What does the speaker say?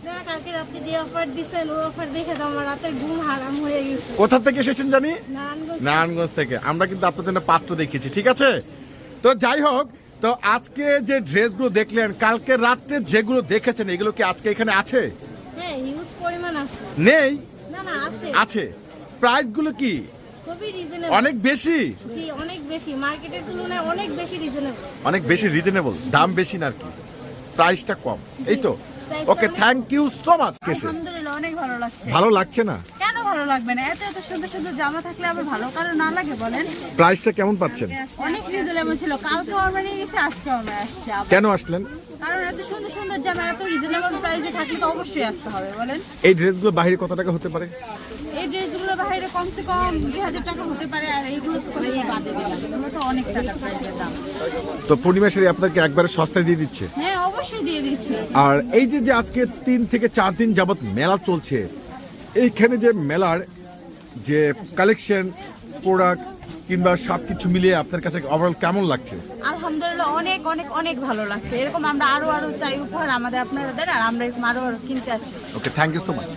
আপনারা কালকে রাত্রে যে অফার দিচ্ছেন ওই অফার দেখে তো আমার রাতের ঘুম হারাম হয়ে গেছে। কোথা থেকে এসেছেন জানি? নারায়ণগঞ্জ। থেকে। আমরা কিন্তু আপনার জন্য পাত্র দেখিয়েছি ঠিক আছে? তো যাই হোক তো আজকে যে ড্রেসগুলো দেখলেন কালকে রাত্রে যেগুলো দেখেছেন এগুলো কি আজকে এখানে আছে? হ্যাঁ হিউজ পরিমাণ আছে। নেই? না না আছে। আছে। প্রাইসগুলো কি? অনেক বেশি? জি অনেক বেশি। মার্কেটের তুলনায় অনেক বেশি রিজনেবল অনেক বেশি রিজনেবল দাম বেশি না আর কি। প্রাইসটা কম। এই তো। Okay thank you so much কেসে আলহামদুলিল্লাহ অনেক ভালো লাগছে। ভালো লাগছে না? কেন ভালো লাগবে না? এত এত সুন্দর সুন্দর জামা থাকলে আবার ভালো না লাগে বলেন। প্রাইসটা কেমন পাচ্ছেন? অনেক রিজনেবল ছিল। কালকে আমার নিয়ে গেছে আজকে আমার আসছে কেন আসলেন? কারণ এত সুন্দর সুন্দর জামা এত রিজনেবল প্রাইসে থাকলে তো অবশ্যই আসতে হবে বলেন। এই ড্রেসগুলো বাইরে কত টাকা হতে পারে? এই ড্রেসগুলো বাইরে কমসে কম দুই হাজার টাকা হতে পারে আর এইগুলো তো কোনো বাদে দিলাম এগুলো তো অনেক টাকা প্রাইসের দাম। তো পূর্ণিমা শাড়ি আপনাকে একবারে সস্তায় দিয়ে দিচ্ছে। হ্যাঁ অবশ্যই দিয়ে দিচ্ছি। আর এই যে যে আজকে তিন থেকে চার দিন যাবৎ মেলা চলছে এইখানে যে মেলার যে কালেকশন প্রোডাক্ট কিংবা সব কিছু মিলিয়ে আপনার কাছে ওভারঅল কেমন লাগছে? আলহামদুলিল্লাহ অনেক অনেক অনেক ভালো লাগছে। এরকম আমরা আরও আরও চাই উপহার আমাদের আপনারা দেন আর আমরা এরকম আরও আরও কিনতে আসি। Okay thank you so much